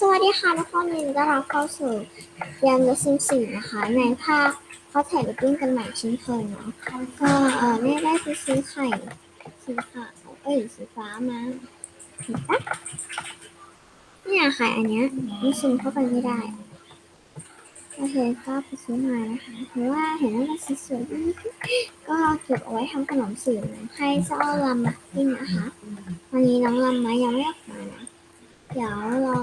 สวัสดีค่ะทุกคนยินดีต้อนรับเข้าสู่เกม The Sims 4นะคะ ในภาคเขาแท็กปิ้งกันใหม่เช่นเคยเนาะก็เออเนี่ได้ไปซื้อไข่สีขาวเอ้ยสีฟ้ามาเห็นปะเนี่ยไข่อันเนี้ยมันซึมเข้าไปไม่ได้โอเคก็ไปซื้อมานะคะเพราะว่าเห็นว่ามันสวยๆก็เก็บเอาไว้ทำขนมสีให้เจ้าลำมากินนะคะวันนี้น้องลำมายังไม่ออกมานะเดี๋ยวเรา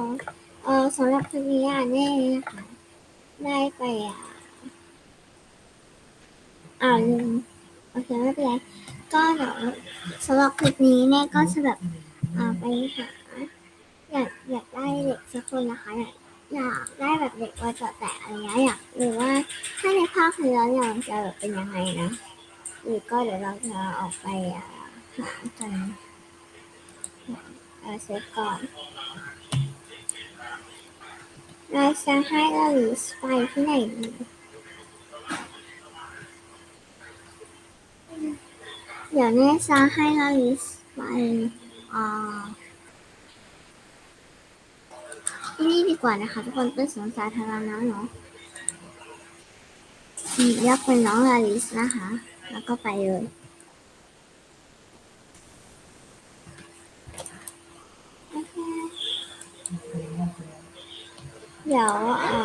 เออสำหรับคลิปนี้อะเน่นะคะได้ไปอะอ่าลืมโอเคไม่เป็นไรก็เดี๋ยวสำหรับคลิปนี้เน่ก็จะแบบอ่าไปหาอยากอยากได้เด็กสักคนนะคะอยากอยากได้แบบเด็กวัยต่อแต่อะไรเงี้ยอยากหรือว่าถ้าในภาคที่แล้วเนี่ยมันจะแบบเป็นยังไงนะหรือก็เดี๋ยวเราจะออกไปอะหากันเออเซฟก่อน เราจะให้ลาลิสไปที่ไหนดีเดี๋ยวแน่จะให้ลาลิสไปอ่าที่นี่ดีกว่านะคะ ทุกคนเป็นสวนสาธารณะเนาะเรียกเป็นน้องลาลิสนะคะ แล้วก็ไปเลยโอเค เดี๋ยวอ่า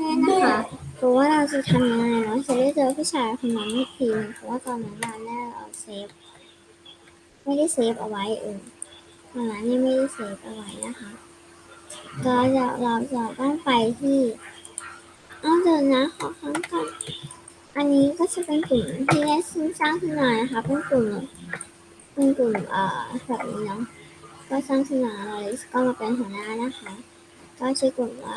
นี่นะคะรู้ว่าเราจะทำยังไงเนาะจะได้เจอผู้ชายคนนั้นอีกทีเพราะว่าตอนนั้นเราแน่เราเซฟไม่ได้เซฟเอาไว้เออตอนนั้นนี่ไม่ได้เซฟเอาไว้นะคะก็จะเราจะต้องไปที่เอาเดินนะขอครั้งก่อนอันนี้ก็จะเป็นกลุ่มที่ได้ซึ่งสร้างขึ้นมานะคะเป็นกลุ่มเป็นกลุ่มเอ่อแบบนี้เนาะก็สร้างขึ้นมาเลยก็มาเป็นหัวหน้านะคะ ก็ชื่อกดว่า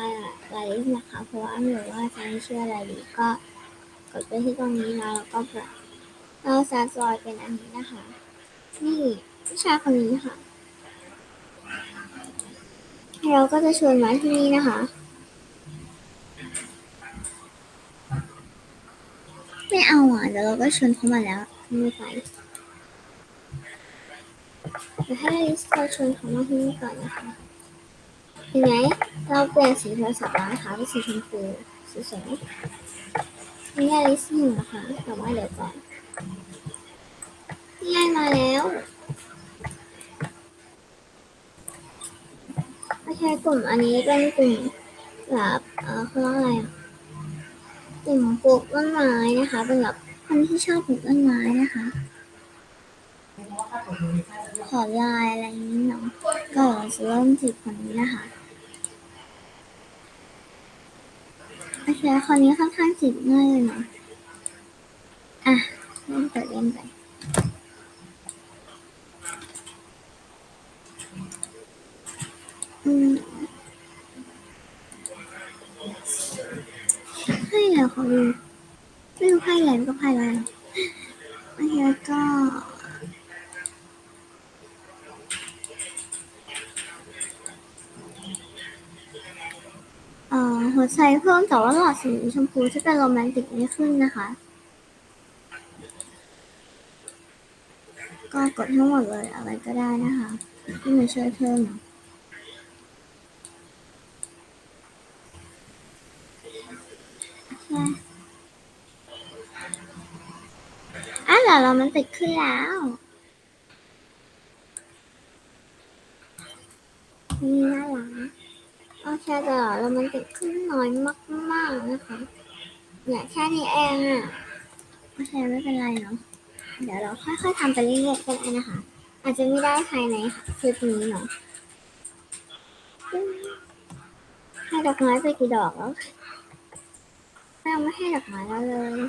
ลาลิสนะคะ เพราะว่าหรือว่าจะไม่เชื่อลาลิสก็กดไปที่ตรงนี้แล้วก็ปรับเราจะจอยเป็นอันนี้นะคะ นี่ผู้ชายคนนี้ค่ะ เราก็จะชวนมาที่นี่นะคะไม่เอาอะเดี๋ยวเราก็ชวนเขามาแล้วไม่ไปเดี๋ยวให้ลิสเราชวนเขามาที่นี่ก่อนนะคะ เห็นไหมเราเปลี่ยนสีโทรศัพท์แล้วนะคะเป็นสีชมพูสีสวยนี่ยลิสหนึ่งนะคะแต่ว่าเดี๋ยวก่อนนี่ไงมาแล้วโอเคกลุ่มอันนี้เป็นกลุ่มแบบเออเขาเรียกอะไรอะกลุ่มปลูกต้นไม้นะคะ เป็นแบบคนที่ชอบปลูกต้นไม้นะคะขอลายอะไรนี้เนาะก็เราจะเริ่มจีบคนนี้นะคะ โอเคคนนี้ค่อนข้างจีบง่ายเลยเนาะอะเล่นไปเล่นไปอืมให้เหรอเขาดูไม่รู้ไพ่อะไรก็ไพ่อะไรโอเคก็ เอ่อ หัวใจเพิ่มแต่ว่าหลอดสีชมพูที่เป็นโรแมนติกไม่ขึ้นนะคะ ก็กดทั้งหมดเลยอะไรก็ได้นะคะที่มันช่วยเพิ่มเนอะโอเคอะเหรอโรแมนติกขึ้นแล้วนี่น่ารัก โอเคแต่โรแมนติกขึ้นน้อยมากๆนะคะ เนี่ยแค่นี้เองอะโอเคไม่เป็นไรเนาะเดี๋ยวเราค่อยๆทำไปเรื่อยๆก็ได้นะคะ อาจจะไม่ได้ภายในคลิปนี้เนาะให้ดอกไม้ไปกี่ดอกแล้วเราไม่ให้ดอกไม้แล้วเลย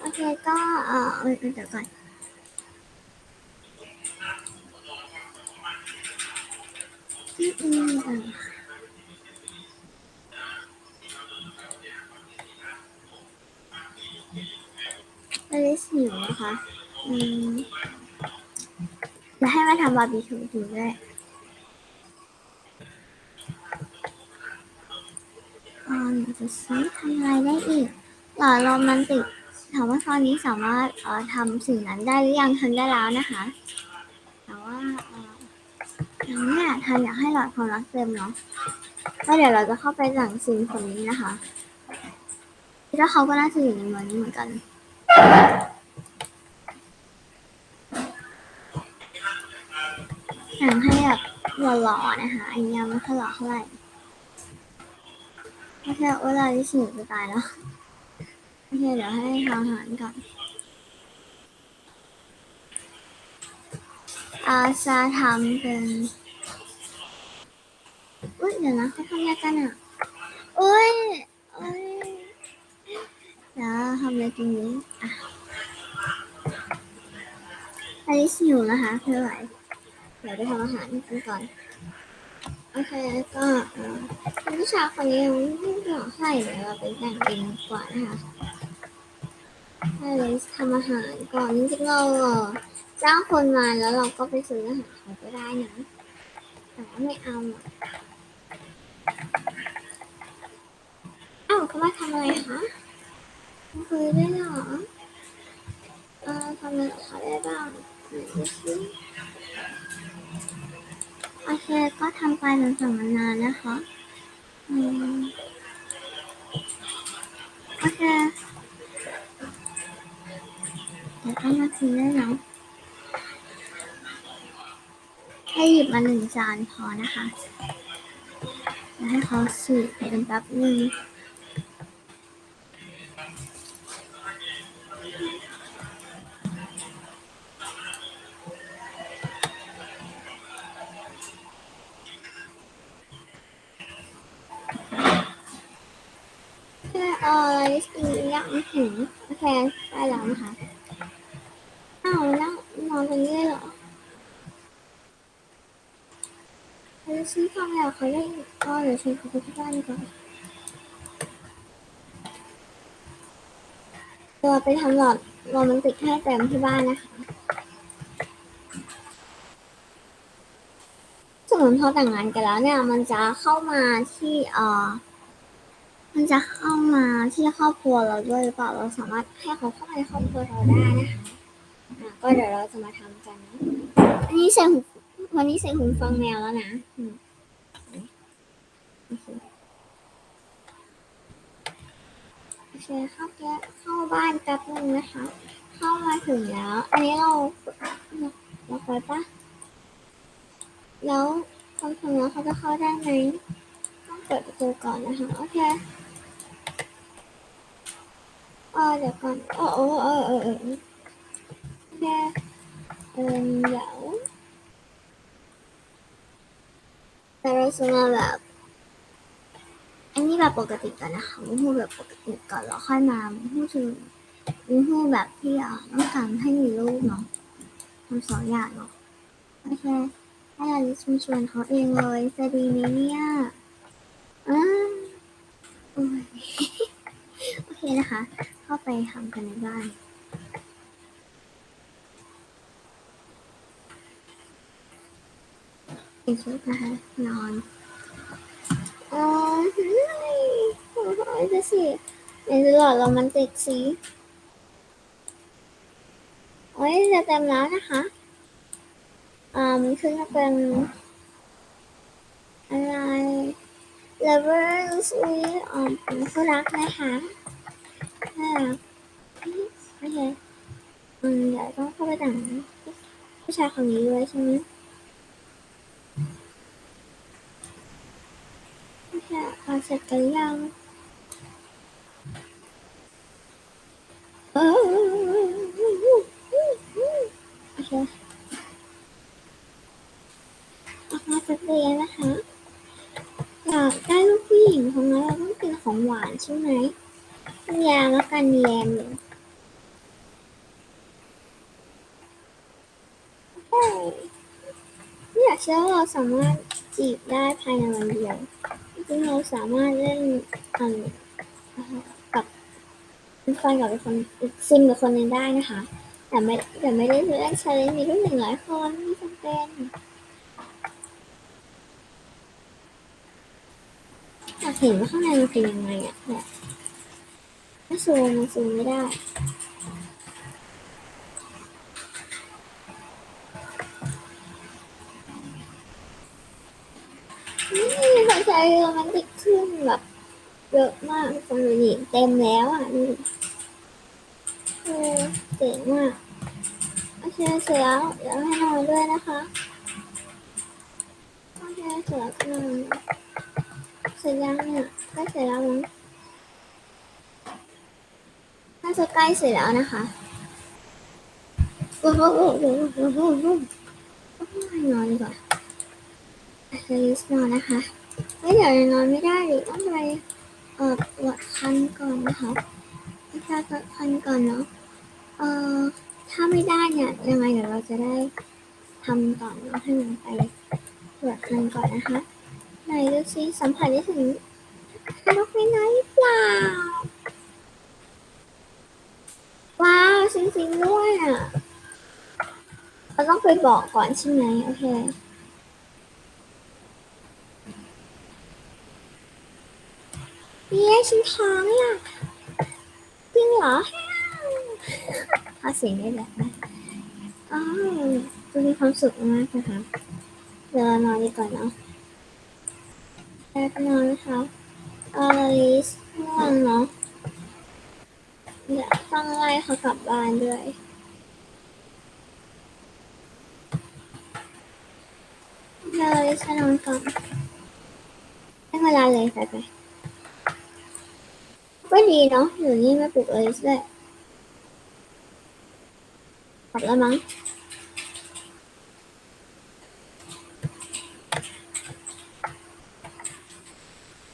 โอเคก็ เออเออเดี๋ยวก่อนอืมอืมอะอลิสหิวนะคะ อืมแล้วให้มาทำบาร์บีคิวกินด้วยอ๋ออนหนึ่งจะซื้อทำอะไรได้อีกหลอดลมมันติด ถามว่าตอนนี้สามารถเอ่อทำสิ่งนั้นได้หรือยังทำได้แล้วนะคะ แต่ว่าเอ่อยังไม่ยทำอยากให้หลอดความรักเต็มเนาะก็เดี๋ยวเราจะเข้าไปสั่งสิ่งคนนี้นะคะแล้วเขาก็น่าจะอยู่ในเมืองนี้เหมือนกันหนังให้แบบหล่อๆนะคะ อันนี้ไม่ค่อยหล่อเท่าไหร่โอเคเวลาที่ฉีดจะตายแล้ว เคเดี๋ยวให้ทางอาหารก่อนอาจะทำเป็นอุ้ยเดี๋ยวนะเขาทำอะไรกันอะอุ้ยอุ้ยเดี๋ยวทำอะไรตรงนี้อะอันนี้สิวนะคะเพื่ออะไรเดี๋ยวไปทำอาหารกันก่อนโอเคก็เอ่อคุณผู้ชายคนนี้ยังไม่บอกให้เดี๋ยวเราไปแต่งเองดีกว่านนะคะ เลยทำอาหารก่อนจริงๆเราจ้างคนมาแล้วเราก็ไปซื้ออาหารเขาก็ได้นะแต่ว่าไม่เอาอะอ้าวเขามาทำอะไรคะมาคุยได้เหรอเออทำอะไรเขาได้บ้างโอเคก็ทำไปหลังจากมันนานนะคะ อืมโอเค แล้วก็มาชิมได้แล้วให้หยิบมาหนึ่งจานพอนะคะ แล้วให้เขาสืบเป็นแป๊บนึง เขาจะซื้อข้าวแล้วเขาได้ก็เดี๋ยวชวนเขาไปที่บ้านดีกว่อนตัวไปทำหลอดโรแมนติกให้เต็มที่บ้านนะคะสมมติพอแต่งงานกันแล้วเนี่ย มันจะเข้ามาที่เอ่อมันจะเข้ามาที่ครอบครัวเราด้วยหรือเปล่าเราสามารถให้เขาเข้ามาในครอบครัวเราได้นะคะอะก็เดี๋ยวเราจะมาทำกันนะอันนี้ใส่หู วันนี้ใส่หูฟังแมวแล้วนะอืมโอเคโอเคเข้าแก้เข้าบ้านแป๊บนึงนะคะ เข้ามาถึงแล้ว อันนี้เราเราไปปะแล้วคนถึงแล้วเขาจะเข้าได้ไหมต้องเปิดประตูก่อนนะคะ โอเคเออเดี๋ยวก่อนออเออเออเออเออโอเคเออเดี๋ยว แต่เราจะมาแบบ อันนี้แบบปกติก่อนนะคะม่พูแบบปกติก่อนแล้วค่อยมาพูดถึงม่พูแบบที่อะต้องการให้มีลูกเนาะทำสองอย่างเนาะโอเคให้อลิซมาชวนเขาเองเลยจะดีไหมเนี่ยอ้าโอ้ยโอเคนะคะ เข้าไปทำกันในบ้าน เป็นชุดนะคะ นอนเออเฮ้ยโอ้ยจะสิในหลอดโรแมนติกสิโอ้ยจะเต็มแล้วนะคะอ่ามันขึ้นมาเป็นอะไร lovers อุ้ยอ่าเป็นคู่รักนะคะน่ารักโอเคอืมเดี๋ยวต้องเข้าไปแต่งผู้ชายคนนี้ด้วยใช่ไหม โอ เคเอาเสร็จกันยังเออโอเคออกมาจากเรียนนะคะอยากได้ลูกผู้หญิงของเราต้องเป็นของหวานใช่ไหมยาแล้วกันแยมเลยเฮ้ยไม่อยากเชื่อว่าเราสามารถจีบได้ภายในวันเดียว จริงเราสามารถเล่นอันกับเป็นแฟนกับคนซิมกับคนหนึงได้นะคะ แต่ไม่แต่ไม่ได้เล่นชาเลนจ์มีรุ่นหนึ่งหลายคนไม่จำเป็นไหนากเห็นว่าข้างในมันเป็นยังไงอะแบบไม่ซูมมันซูมไม่ได้นี่ สนใจโรแมนติกขึ้นแบบเยอะมากทุกคนดูดิเต็มแล้วอะดูดิเออเจ๋งมากโอเคเสร็จแล้วเดี๋ยวให้นอนด้วยนะคะโอเคเสร็จแล้วนอนเสร็จยังเนี่ยใกล้เสร็จแล้วมั้งน่าจะใกล้เสร็จแล้วนะคะโอ้โหโอ้โหโอ้โหโอ้โหนอนดีกว่าเลิสนอนนะคะ เฮ้ยเดี๋ยวนอนไม่ได้ดิต้องไปเอ่อตรวจคันก่อนนะคะไปตรวจคันก่อนเนาะเอ่อถ้าไม่ได้เนี่ยยังไงเดี๋ยวเราจะได้ทำก่อนเนาะให้มันไปตรวจคันก่อนนะคะไหนดูซิสัมผัสได้ถึงนกไม่น้อยหรือเปล่าว้าวจริงๆด้วยอะเราต้องไปบอกก่อนใช่ไหมโอเค เย้ฉันท้องอะจริงเหรอพาเสียงได้แบบนะอ้าวจะมีความสุขมากนะคะเดี๋ยวนอนดีกว่อนเนาะแล้วก็นอนนะคะอลิสง่วงเนาะเดี๋ยวต้องไล่เขากลับบ้านด้วยเดี๋ยวลิสนอนก่อนให้เวลาเลยไปไป ก็ดีเนาะอยู่นี่ไม่ปลุกเอลิสด้วยกลับแล้วมั้ง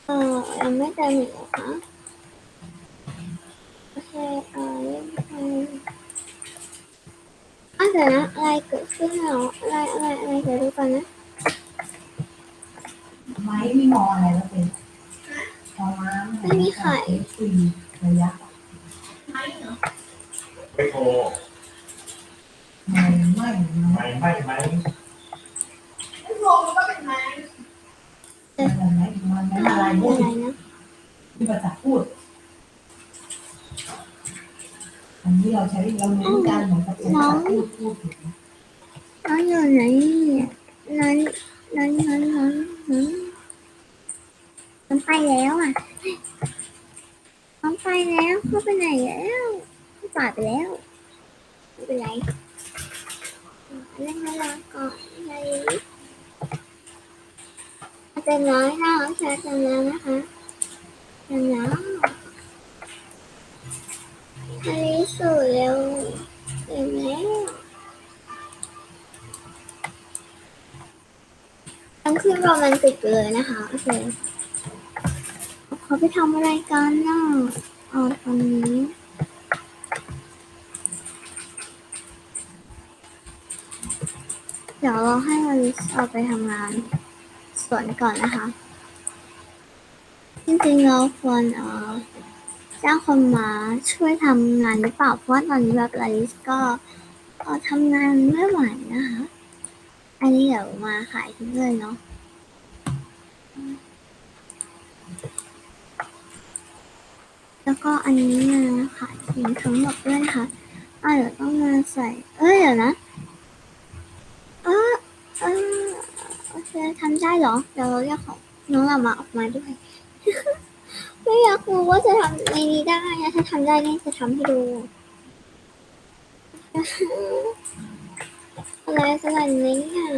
เออยังไม่เต็มอีกเหรอคะโอเคเออเล่นไปอะเดี๋ยวนะอะไรเกิดขึ้นเหรออะไรอะไรอะไรเดี๋ยวดูก่อนนะ ไม้ไม่มองอะไรแล้วเป็น ไม่มีไข่ระยะไม่โทรไม่ไม่ไม่ไม่ไม่อะไรไม่มันไม่อะไรอะพูดไรนะที่ภาษาพูด อันนี้เราใช้เราเน้นการของภาษาพูดพูดถึงน้องอยู่ไหนเนี่ยน้องน้องน้องน้องน้องน้อง ไปแล้วอะน้องไปแล้วเขาไปไหนแล้วเขาป่าไปแล้วไม่เป็นไรเล่นเวลาก่อนเลยเต็มร้อยแล้วแชร์เต็มแล้วนะคะเต็มแล้วอันนี้สุดเร็วเต็มแล้วทั้งคืนโรแมนติกเลยนะคะโอเค เขาไปทำอะไรกันน่ะอ๋อตอนนี้เดี๋ยวเราให้อลิสออกไปทำงานสวนก่อนนะคะ จริงๆเราควรเอ่อจ้างคนมาช่วยทำงานหรือเปล่าเพราะว่าตอนนี้แบบอลิสก็เออทำงานไม่ไหวนะคะ อันนี้เดี๋ยวมาขายทิ้งเลยเนาะ แล้วก็อันนี้นะขายทิ้งทั้งหมดด้วยนะคะอะเดี๋ยวต้องมาใส่ เอ้ยเดี๋ยวนะเออเออโอเคทำได้เหรอ เดี๋ยวเราเรียกของน้องเรามาออกมาด้วย ไม่อยากรู้ว่าจะทำในนี้ได้นะถ้าทำได้นี่จะทำให้ดูอะไรขนาดนี้อะ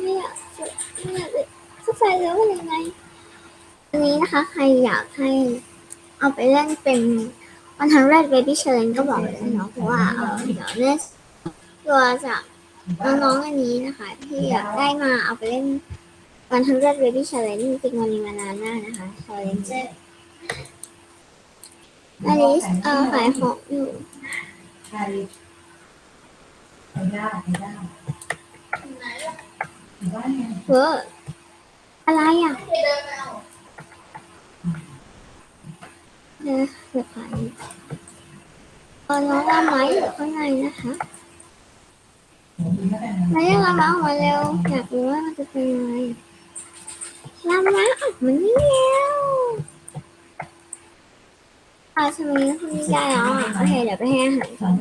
ไม่อยากไม่อยากจะเข้าใจแล้วว่ายังไงอันนี้นะคะ ใครอยากให้ เอาไปเล่นเป็นวันทั้งแรกเบบี้เชลนก็บอกเลยเนาะเพราะว่าเออเดี๋ยวเล่นตัวจากน้องๆอันนี้นะคะ ที่อยากได้มาเอาไปเล่นวันทั้งแรกเบบี้เชลนจริงๆมันมีมานานมากนะคะเชลนอลิสเออขายของอยู่ใครไปได้ไปได้หรือว่าไงเวอร์อะไรอะ นะหลักฐานตอนน้องละไม้อยู่ข้างในนะคะมาเรีละไม้ออกมาเร็วอยากรู้ว่ามันจะเป็นยังไงละไม้ออกมานี่แวอาสมีคุณยายแล้วอะโอเคเดี๋ยวไปให้อาหารก่อน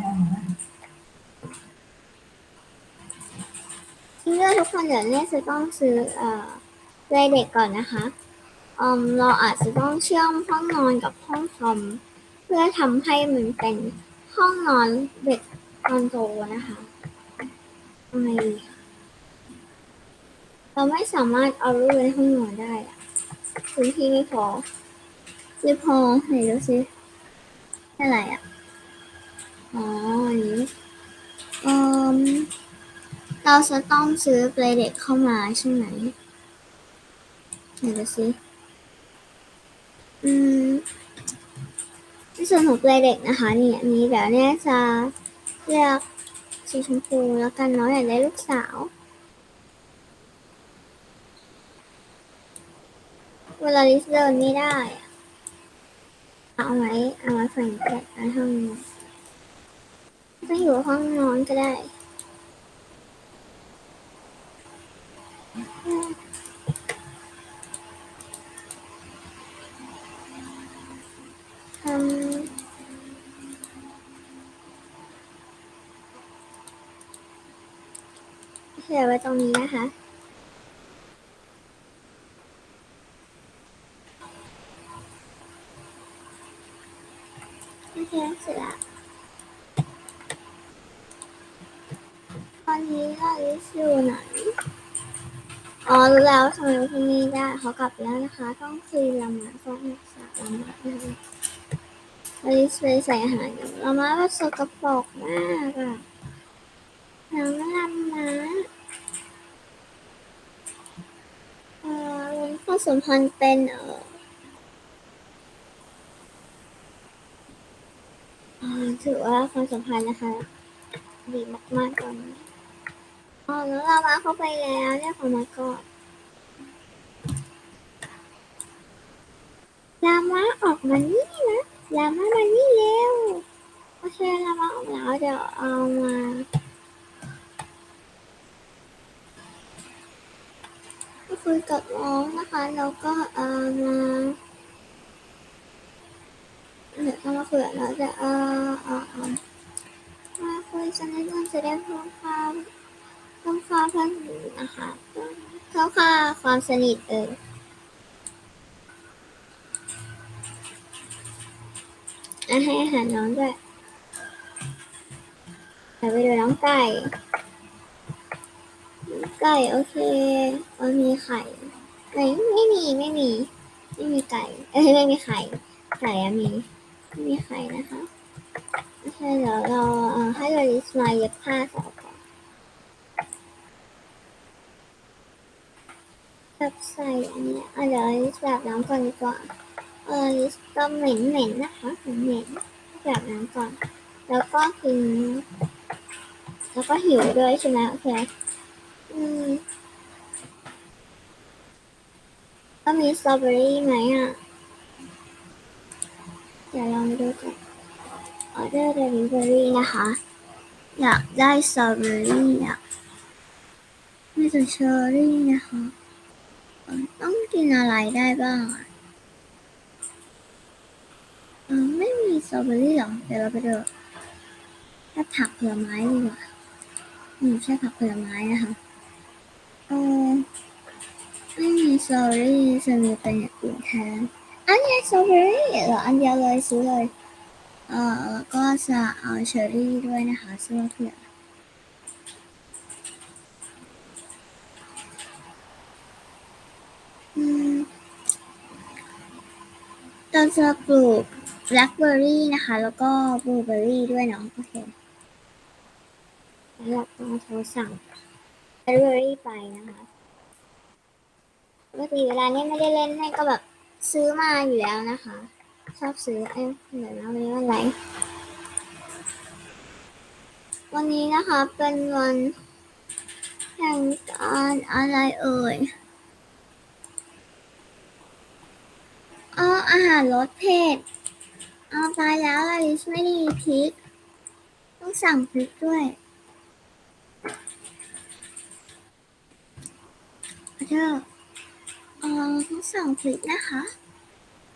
เพื่อทุกคนเดี๋ยวเนี่ยจะต้องซื้อเอ่อเลยเด็กก่อนนะคะ อมเราอาจจะต้องเชื่อมห้องนอนกับห้องคอมเพื่อทำให้มันเป็นห้องนอนเด็กตอนโตนะคะไงดีคะเราไม่สามารถเอาลูกในห้องนอนได้อะพื้นที่ไม่พอไม่พอไหนดูสิอะไรอะ อ๋ออันนี้อืมเราจะต้องซื้อเปลเด็กเข้ามาใช่ไหมไหนดูสิ อืมในส่วนของเปลเด็กนะคะนี่อันนี้เดี๋ยวเนี่ยจะเลือกสีชมพูแล้วกันเนาะอยากได้ลูกสาว เวลาลิสเดินไม่ได้อะเอาไว้เอาไว้ฝังแกะในห้องนอนจะอยู่ห้องนอนก็ได้ ทำเขียนไว้ตรงนี้นะคะ โอเคเสร็จและตอนนี้เราอยู่ไหนอ๋อรู้แล้วทำไมที่นี่ได้เขากลับแล้วนะคะ ต้องคุยลำมาต้องรักษาลำมานะคะวันนี้ไปใส่อาหารกันลำมาก็สกปรกมากอะน้ำลำมาเอ่อข้อ สมพันธ์เป็นเอ่อถือว่าความสัมพันธ์นะคะ ดีมากๆตอนนี้อ๋อแล้วเรามาเข้าไปแล้วเรียกเขามาก่อนลามาออกมานี่นะลามามานี่เร็วโอเคลามาออกแล้วเดี๋ยวเอามา คุยกับน้องนะคะแล้วก็เอามาเดี๋ยวเรามาคุยกับน้องจะเอาเออมาคุยกันในเรื่องจะได้เพิ่มความเพิ่มความเพิ่มนะคะเพิ่มค่าความสนิทเออให้อาหารน้องด้วยเดี๋ยวไปดูน้องไก่ ไก่โอเคเออมีไข่ไม่ไม่มีไม่มี ไม่มีไก่ เอ้ยไม่มีไข่ไก่อะมีไม่มีไข่นะคะโอเคเดี๋ยวเราเอ่อให้โรลิสมาเย็บผ้าต่อก่อนแบบใส่อันนี้อะเดี๋ยวโรลิสแบบน้ำก่อนดีกว่าเออลิสก็เหม็นเหม็นนะคะเหม็นเหม็นๆแบบนั้นก่อน แล้วก็กินแล้วก็หิวด้วยใช่ไหมโอเค ก็มีสตรอเบอรี่ไหมอะ เดี๋ยวลองดูก่อนออเดอร์เดลิเวอรี่นะคะ อยากได้สตรอเบอรี่อะไม่แต่เชอร์รี่นะคะ ต้องกินอะไรได้บ้างอะไม่มีสตรอเบอรี่หรอเดี๋ยวเราไปดูแค่ผักผลไม้ดีกว่าอืมใช่ผักผลไม้นะคะ ออไม่มีสตรอเบอรี่จะมีเป็นอย่างอื่นแทนอันนี้สตรอเบอรี่เหรออันเดียวเลยซื้อเลยเออแล้วก็จะเอาเชอร์รี่ด้วยนะคะซื้อมาเผื่ออืมเราจะปลูกแบล็คเบอร์รี่นะคะ แล้วก็บลูเบอร์รี่ด้วยเนาะโอเคสำหรับเราโทรสั่ง แบล็คเบอรี่ไปนะคะปกติเวลาเนี้ไม่ได้เล่นให้ก็แบบซื้อมาอยู่แล้วนะคะ ชอบซื้อเอ้เดี๋ยวนะวันนี้วันอะไรวันนี้นะคะเป็นวันแห่งการอะไรเอ่ยอ๋ออาหารรสเผ็ดเอาตายแล้วอลิสไม่ได้มีพริก ต้องสั่งพริกด้วย อร์เออทั้งสองคลิปนะคะ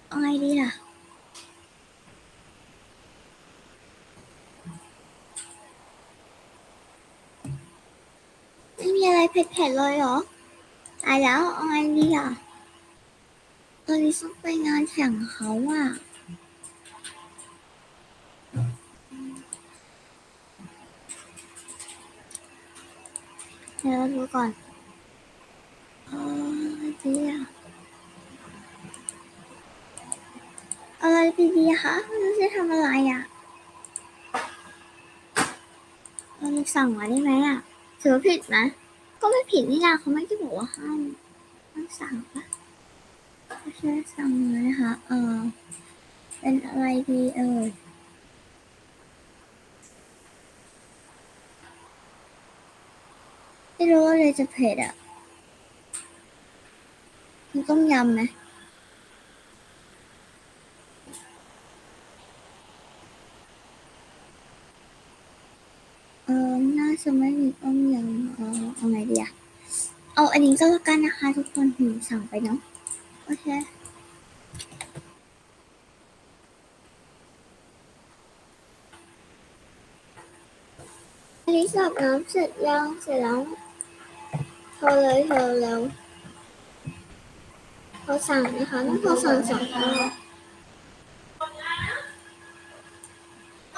เอาไงดีล่ะ ไม่มีอะไรเผ็ดๆเลยเหรอตายแล้วเอาไงดีล่ะเออลิซต้องไปงานแข่งเขาอะเดี๋ยวดูก่อน อดีอะอะไรดีๆคะไม่รู้จะทำอะไรอะเราสั่งมาได้ไหมอะถือว่าผิดไหมก็ไม่ผิดนี่นะเขาไม่ได้บอกว่าห้ามห้ามสั่งปะไม่ใช่สั่งเลยนะคะ เออเป็นอะไรดีเออไม่รู้ว่าเลยจะเผ็ดอะ มันต้มยำไหมเออน่าจะไม่มีต้มยำเออเอาไงดีอะเอาอันนี้ก็แล้วกันนะคะ ทุกคนหนูสั่งไปเนาะโอเคอันนี้สับน้ำเสร็จยังเสร็จแล้วโทรเลยโทรเร็ว โทรสั่งนะคะ ต้องโทรสั่งสองครั้ง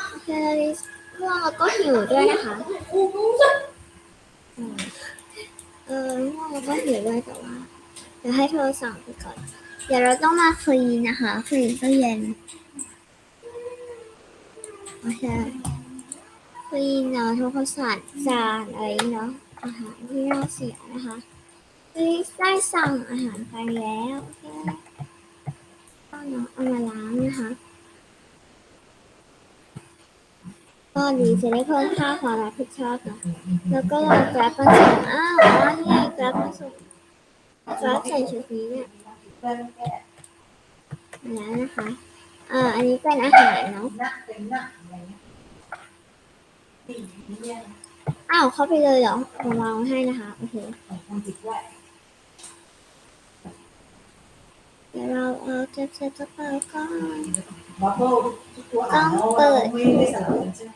โอเคอันนี้ง่วงแล้วก็หิวด้วยนะคะเออง่วงแล้วก็หิวด้วยแต่ว่าเดี๋ยวให้โทรสั่งไปก่อน เดี๋ยวเราต้องมาคลีนะคะคลีนตู้เย็นโอเคคลีเนาะทำความสะอาดจานอะไรเนาะอาหารที่เราเสียนะคะ นี่ได้สั่งอาหารไปแล้วโอเคก็เนาะเอามาล้างนะคะ ก็ดีจะได้เพิ่มค่าความรับผิดชอบนะแล้วก็รอแกร็บมาส่งอ้าวอ๋อนี่แกร็บมาส่งแกร็บใส่ชุดนี้เนี่ยแล้วนะคะเอ่ออันนี้เป็นอาหารเนาะอ้าวเข้าไปเลยเหรอมวางให้นะคะ โอเค ของคนติดด้วย เดี๋ยวเราเอาเจ็บเจ็บจะเปิดก่อนบับเบิ้ลทุกตัวอ่านแล้วไม่ไม่สลับกันใช่ไหม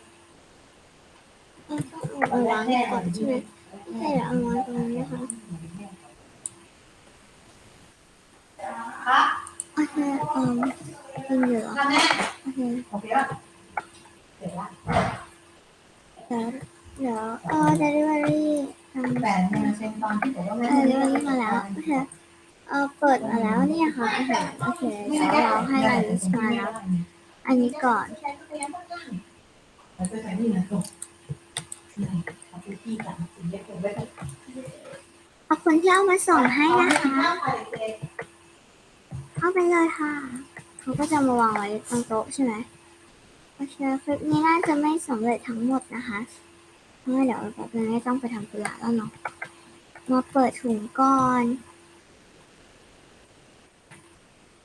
เราต้องเอามาวางก่อนใช่ไหมใช่เดี๋ยวเอาวางตรงนี้นะคะครับโอเคเอ่อเป็นเหลือโอเคโอเคป่ะเสร็จละเดี๋ยวเดี๋ยวเออ delivery ทำแต่เนี่ยเป็นตอนที่บอกว่าแม่ delivery มาแล้วโอเค เออเปิดมาแล้วเนี่ยค่ะอาหารโอเคเดี๋ยวเราให้ลาลิสมาแล้วอันนี้ก่อนเอาไปที่กันเที่ขอบคุณที่เอามาส่งให้นะคะเข้าไปเลยค่ะ เขาก็จะมาวางไว้ตรงโต๊ะใช่ไหมโอเคคลิปนี้น่าจะไม่สำเร็จทั้งหมดนะคะเพราะเดี๋ยวแบบนึงไม่ต้องไปทำธุระแล้วเนาะมาเปิดถุงก่อน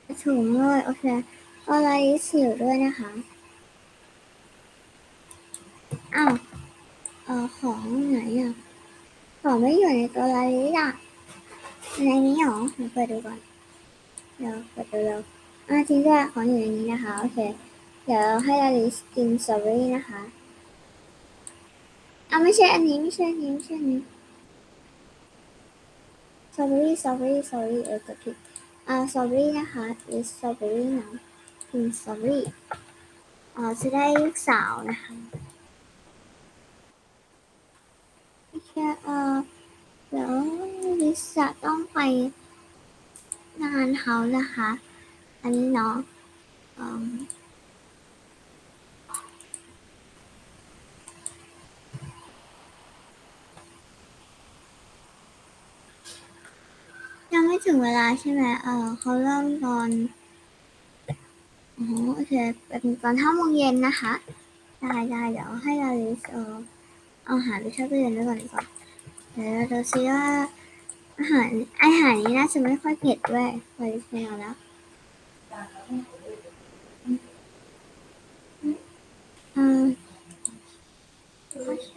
เปิด ถุงเลยโอเคอะไรสิวด้วยนะคะอ้าวเออของไหนอะของไม่อยู่ในตัวลาลิสอะในนี้หรอเดี๋ยวเปิดดูก่อนเดี๋ยวเปิดดูแล้วอ่าจริงด้วยของอยู่ในนี้นะคะโอเคเดี๋ยวให้ลาลิสกินสตรอเบอรี่นะคะอ่าไม่ใช่อันนี้ไม่ใช่อันนี้ไม่ใช่อันนี้สตรอเบอรี่สตรอเบอรี่สตรอเบอรี่เออกดผิด อ่าสตรอเบอรี่นะคะ is สตรอเบอรี่นะกินสตรอเบอรี่อ่าจะได้ลูกสาวนะคะโอเคเออเดี๋ยวลิซจะต้องไปงานเขานะคะ อันนี้เนาะอืมยังไม่ ถึงเวลาใช่ไหมเออเขาเริ่มตอนอ๋อโอเค เป็นตอนห้าโมงเย็นนะคะ ได้ได้เดี๋ยวให้ลาลิสเออเอาอาหารไปเข้าตู้เย็นไว้ก่อนดีกว่าเดี๋ยวเราดูซิว่าอาหารอาหารนี้น่าจะไม่ค่อยเผ็ดด้วยลาลิสไปเอาแล้วออโอเค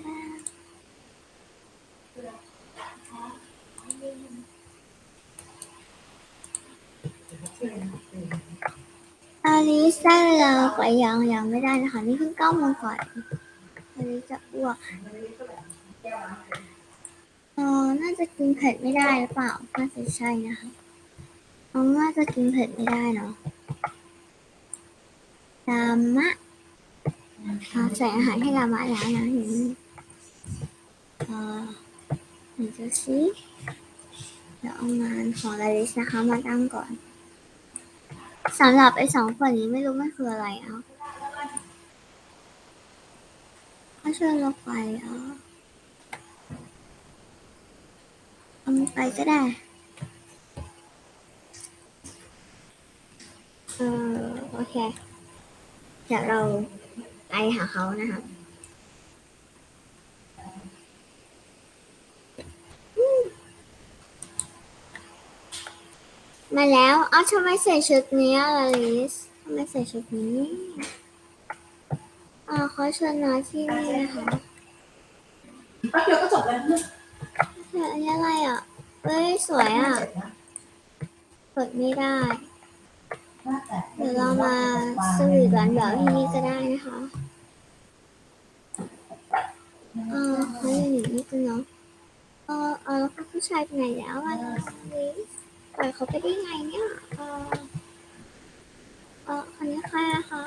ลาลิสได้เวลายังยังไม่ได้นะคะ นี่เพิ่งเก้าโมงก่อนลาลิสจะอ้วกเออน่าจะกินเผ็ดไม่ได้หรือเปล่าน่าจะใช่นะคะน้อน่าจะกินเผ็ดไม่ได้เนาะลามะเราใส่อาหารให้ลามะแล้วนะเห็นไหมเออไหนจะซิเดี๋ยวเอางานของลาลิสนะคะมาตั้งก่อน สำหรับไอ้สองคนนี้ไม่รู้มันคืออะไรเอาเขาเชิญเราไปเอะเอามันไปก็ได้ เออโอเค เดี๋ยวเราไปหาเขานะครับ มาแล้วเอ้าทำไมใส่ชุดนี้อะลาลิสทำไมใส่ชุดนี้อ่าเขาเชิญมาที่นี่นะคะแป๊บเดียวก็จบแล้วเนี่ยเฮ้ยอันนี้อะไรอะเฮ้ยสวยอะเสร็จนะเปิดไม่ได้ว่าแต่เดี๋ยวเรามาสวีทหวานแบบที่นี่ก็ได้นะคะเออเขาอยู่อย่างนี้กันเนาะเออเออแล้วเขาผู้ชายไปไหนแล้วอะลิส ปล่อยเขาไปได้ไงเนี่ยเออเออคนนี้ใครอะคะ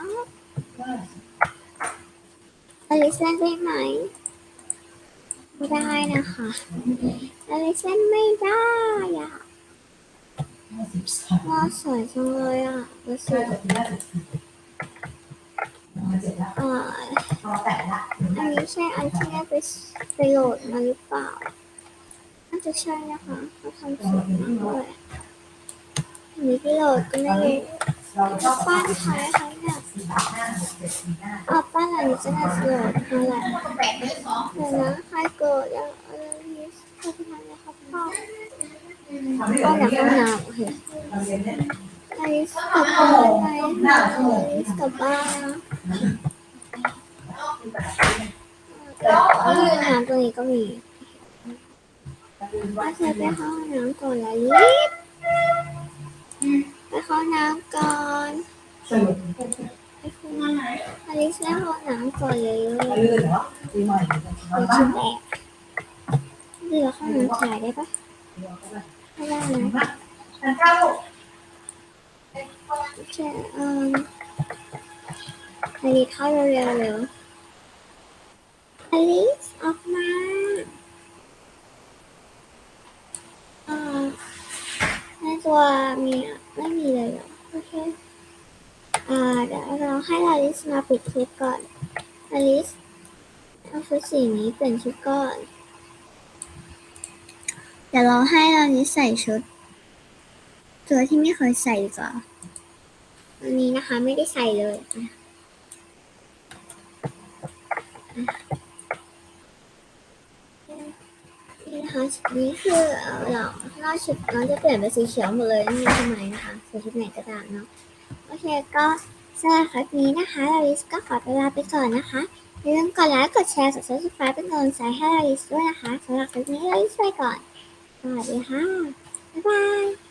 ว่าอลิเล่นได้ไหมไม่ได้นะคะอลิเล่นไม่ได้อะว่าสวยจังเลยอะรู้สึกอ่าอันนี้ใช่อันที่ได้ไปไปโหลดมาหรือเปล่าาจะใช่นะคะเขาทำสวยมากเลยอันนี้ไปโหลดก็ไม่รู้เราชอบป้านใครคะเนี่ยสี่ห้าหกเจ็ดสี่ห้าป้านอะไรจะน่าจะโหลดมาแหละเดี๋ยวนะใครเกิดแล้วอะไรนี้ขาไปทำอะครับพ่อป้าเราอยากเรียนห้องน้ำโอเคเราเรียนเนี่ยอลิสกลับบ้านไปอลิสกลับบ้านนะห้วองน้ำตรงนี้ก็มี ว่าเธอไปเข้าห้องน้ำก่อนละลิสไปเข้าน้ำก่อนสรุปไปคุณอลิสไปเข้าน้ำก่อนเลยลื่นเหรอปีใหม่เดี๋ยวชุดแรกเดี๋ยวเข้าน้ำถ่ายได้ปะไม่ได้นะทานข้าวใช่เอ่ออลิสเข้าเร็วๆเร็วอลิสออกมาเอ่อใน ตัวมีไม่มีเลยเหรอโอเค อ่า เดี๋ยวเราให้อลิสมาปิดคลิปก่อนอลิสเอาชุดสีนี้เปลี่ยนชุดก่อน เดี๋ยวเราให้อลิสใส่ชุด ตัวที่ไม่เคยใส่ดีกว่าอันนี้นะคะไม่ได้ใส่เลยอะ นี่นะคะนี่คือเอ่อเราเราชุดน้องจะเปลี่ยนเป็นสีเขียวหมดเลยไม่ทำไมนะคะใส่ชุดไหนก็ตามเนาะโอเคก็สำหรับคลิปนี้นะคะลาลิสก็ขอตัวลาไปก่อนนะคะอย่าลืมกดไลค์กดแชร์กด subscribe เป็นกำลังใจให้ลาลิสด้วยนะคะสำหรับคลิปนี้ลาลิสไปก่อนสวัสดีค่ะบ๊ายบาย